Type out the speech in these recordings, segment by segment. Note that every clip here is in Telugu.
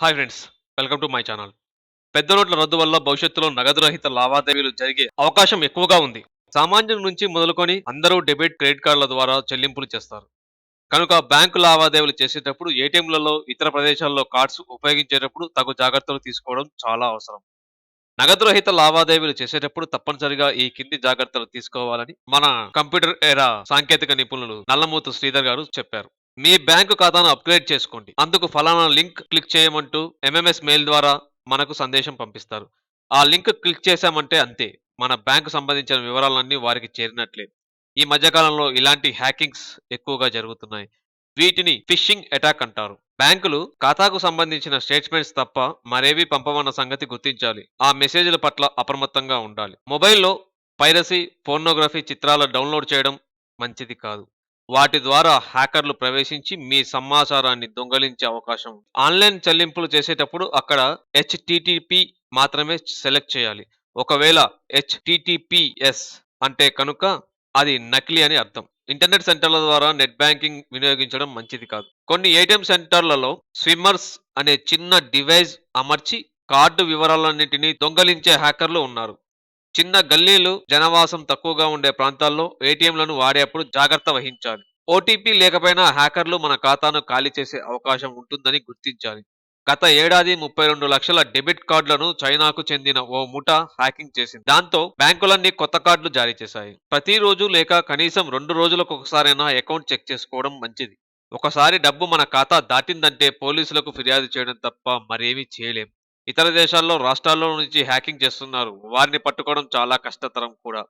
Hi friends welcome to my channel పెద్ద నోట్ల రద్దు వల్ల భవిష్యత్తులో నగదు రహిత లావాదేవీలు జరిగే అవకాశం ఎక్కువగా ఉంది. సామాన్యం నుంచి మొదలుకొని అందరూ డెబిట్ క్రెడిట్ కార్డుల ద్వారా చెల్లింపులు చేస్తారు. కనుక బ్యాంకు లావాదేవీలు చేసేటప్పుడు ఏటీఎంలలో ఇతర ప్రదేశాల్లో కార్డ్స్ ఉపయోగించేటప్పుడు తగు జాగ్రత్తలు తీసుకోవడం చాలా అవసరం. నగదు రహిత లావాదేవీలు చేసేటప్పుడు తప్పనిసరిగా ఈ కింది జాగ్రత్తలు తీసుకోవాలని మన కంప్యూటర్ ఎరా సాంకేతిక నిపుణులు నల్లమూతు శ్రీధర్ గారు చెప్పారు. మీ బ్యాంకు ఖాతాను అప్గ్రేడ్ చేసుకోండి. అందుకు ఫలానా లింక్ క్లిక్ చేయమంటూ ఎంఎంఎస్ మెయిల్ ద్వారా మనకు సందేశం పంపిస్తారు. ఆ లింక్ క్లిక్ చేశామంటే అంతే. మన బ్యాంకు సంబంధించిన వివరాలన్నీ వారికి చేరినట్లే. ఈ మధ్యకాలంలో ఇలాంటి హ్యాకింగ్స్ ఎక్కువగా జరుగుతున్నాయి. వీటిని ఫిషింగ్ అటాక్ అంటారు. బ్యాంకులు ఖాతాకు సంబంధించిన స్టేట్మెంట్స్ తప్ప మరేవి పంపమన్న సంగతి గుర్తించాలి. ఆ మెసేజ్ల పట్ల అప్రమత్తంగా ఉండాలి. మొబైల్లో పైరసీ ఫోర్నోగ్రఫీ చిత్రాలు డౌన్లోడ్ చేయడం మంచిది కాదు. వాటి ద్వారా హ్యాకర్లు ప్రవేశించి మీ సమాచారాన్ని దొంగలించే అవకాశం ఆన్లైన్ చెల్లింపులు చేసేటప్పుడు అక్కడ హెచ్టిటిపి మాత్రమే సెలెక్ట్ చేయాలి. ఒకవేళ హెచ్టిటిపిఎస్ అంటే కనుక అది నకిలీ అని అర్థం. ఇంటర్నెట్ సెంటర్ల ద్వారా నెట్ బ్యాంకింగ్ వినియోగించడం మంచిది కాదు. కొన్ని ఏటీఎం సెంటర్లలో స్విమ్మర్స్ అనే చిన్న డివైస్ అమర్చి కార్డు వివరాలన్నింటినీ దొంగలించే హ్యాకర్లు ఉన్నారు. చిన్న గల్లీలు జనవాసం తక్కువగా ఉండే ప్రాంతాల్లో ఏటీఎంలను వాడేప్పుడు జాగ్రత్త వహించాలి. ఓటీపీ లేకపోయినా హ్యాకర్లు మన ఖాతాను ఖాళీ చేసే అవకాశం ఉంటుందని గుర్తించాలి. గత ఏడాది ముప్పై రెండు లక్షల డెబిట్ కార్డులను చైనాకు చెందిన ఓ ముఠా హ్యాకింగ్ చేసింది. దాంతో బ్యాంకులన్నీ కొత్త కార్డులు జారీ చేశాయి. ప్రతిరోజు లేక కనీసం రెండు రోజులకు ఒకసారైనా అకౌంట్ చెక్ చేసుకోవడం మంచిది. ఒకసారి డబ్బు మన ఖాతా దాటిందంటే పోలీసులకు ఫిర్యాదు చేయడం తప్ప మరేమీ చేయలేం. ఇతర దేశాల్లో రాష్ట్రాల్లో నుంచి హ్యాకింగ్ చేస్తున్నారు. వారిని పట్టుకోవడం చాలా కష్టతరం కూడా.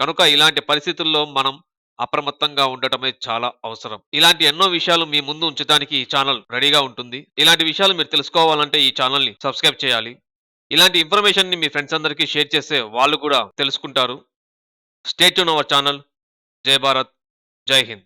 కనుక ఇలాంటి పరిస్థితుల్లో మనం అప్రమత్తంగా ఉండటమే చాలా అవసరం. ఇలాంటి ఎన్నో విషయాలు మీ ముందు ఉంచడానికి ఈ ఛానల్ రెడీగా ఉంటుంది. ఇలాంటి విషయాలు మీరు తెలుసుకోవాలంటే ఈ ఛానల్ని సబ్స్క్రైబ్ చేయాలి. ఇలాంటి ఇన్ఫర్మేషన్‌ని మీ ఫ్రెండ్స్ అందరికీ షేర్ చేస్తే వాళ్ళు కూడా తెలుసుకుంటారు. State to our channel. జై భారత్. జై హింద్.